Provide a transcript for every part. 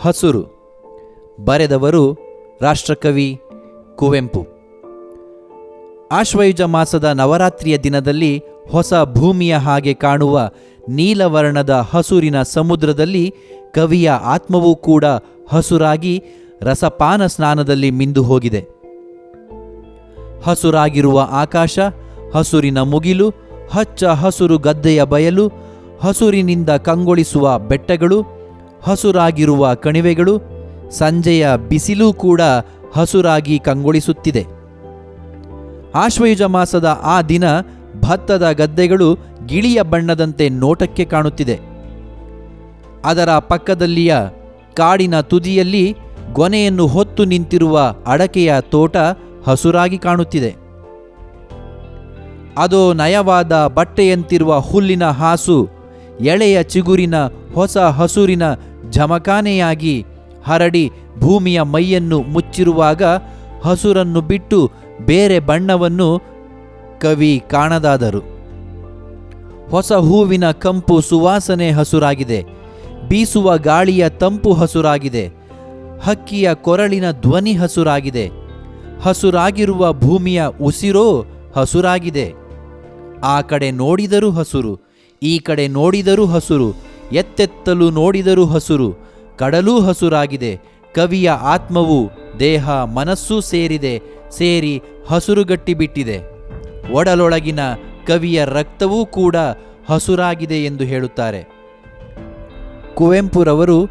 ಹಸುರು. ಬರೆದವರು ರಾಷ್ಟ್ರಕವಿ ಕುವೆಂಪು. ಆಶ್ವಯುಜ ಮಾಸದ ನವರಾತ್ರಿಯ ದಿನದಲ್ಲಿ ಹೊಸ ಭೂಮಿಯ ಹಾಗೆ ಕಾಣುವ ನೀಲವರ್ಣದ ಹಸುರಿನ ಸಮುದ್ರದಲ್ಲಿ ಕವಿಯ ಆತ್ಮವೂ ಕೂಡ ಹಸುರಾಗಿ ರಸಪಾನ ಸ್ನಾನದಲ್ಲಿ ಮಿಂದು ಹೋಗಿದೆ. ಹಸುರಾಗಿರುವ ಆಕಾಶ, ಹಸುರಿನ ಮುಗಿಲು, ಹಚ್ಚ ಹಸುರು ಗದ್ದೆಯ ಬಯಲು, ಹಸುರಿನಿಂದ ಕಂಗೊಳಿಸುವ ಬೆಟ್ಟಗಳು ಹಸುರಾಗಿರುವ ಕಣಿವೆಗಳು, ಸಂಜೆಯ ಬಿಸಿಲೂ ಕೂಡ ಹಸುರಾಗಿ ಕಂಗೊಳಿಸುತ್ತಿದೆ. ಆಶ್ವಯುಜ ಮಾಸದ ಆ ದಿನ ಭತ್ತದ ಗದ್ದೆಗಳು ಗಿಳಿಯ ಬಣ್ಣದಂತೆ ನೋಟಕ್ಕೆ ಕಾಣುತ್ತಿದೆ. ಅದರ ಪಕ್ಕದಲ್ಲಿಯ ಕಾಡಿನ ತುದಿಯಲ್ಲಿ ಗೊನೆಯನ್ನು ಹೊತ್ತು ನಿಂತಿರುವ ಅಡಕೆಯ ತೋಟ ಹಸುರಾಗಿ ಕಾಣುತ್ತಿದೆ. ಅದೋ ನಯವಾದ ಬಟ್ಟೆಯಂತಿರುವ ಹುಲ್ಲಿನ ಹಾಸು, ಎಳೆಯ ಚಿಗುರಿನ ಹೊಸ ಹಸುರಿನ ಝಮಖಾನೆಯಾಗಿ ಹರಡಿ ಭೂಮಿಯ ಮೈಯನ್ನು ಮುಚ್ಚಿರುವಾಗ ಹಸುರನ್ನು ಬಿಟ್ಟು ಬೇರೆ ಬಣ್ಣವನ್ನು ಕವಿ ಕಾಣದಾದರು. ಹೊಸ ಹೂವಿನ ಕಂಪು ಸುವಾಸನೆ ಹಸುರಾಗಿದೆ. ಬೀಸುವ ಗಾಳಿಯ ತಂಪು ಹಸುರಾಗಿದೆ. ಹಕ್ಕಿಯ ಕೊರಳಿನ ಧ್ವನಿ ಹಸುರಾಗಿದೆ. ಹಸುರಾಗಿರುವ ಭೂಮಿಯ ಉಸಿರೋ ಹಸುರಾಗಿದೆ. ಆ ಕಡೆ ನೋಡಿದರೂ ಹಸುರು, ಈ ಕಡೆ ನೋಡಿದರೂ ಹಸುರು ಎತ್ತೆತ್ತಲು ನೋಡಿದರೂ ಹಸುರು, ಕಡಲೂ ಹಸುರಾಗಿದೆ. ಕವಿಯ ಆತ್ಮವು ದೇಹ, ಮನಸ್ಸೂ ಸೇರಿದೆ, ಸೇರಿ ಹಸುರುಗಟ್ಟಿಬಿಟ್ಟಿದೆ. ಒಡಲೊಳಗಿನ ಕವಿಯ ರಕ್ತವೂ ಕೂಡ ಹಸುರಾಗಿದೆ ಎಂದು ಹೇಳುತ್ತಾರೆ. ಕುವೆಂಪುರವರು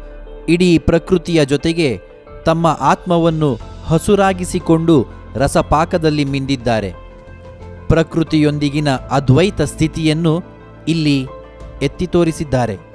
ಇಡೀ ಪ್ರಕೃತಿಯ ಜೊತೆಗೆ ತಮ್ಮ ಆತ್ಮವನ್ನು ಹಸುರಾಗಿಸಿಕೊಂಡು ರಸಪಾಕದಲ್ಲಿ ಮಿಂದಿದ್ದಾರೆ. ಪ್ರಕೃತಿಯೊಂದಿಗಿನ ಅದ್ವೈತ ಸ್ಥಿತಿಯನ್ನು ಇಲ್ಲಿ ಎತ್ತಿ ತೋರಿಸಿದ್ದಾರೆ.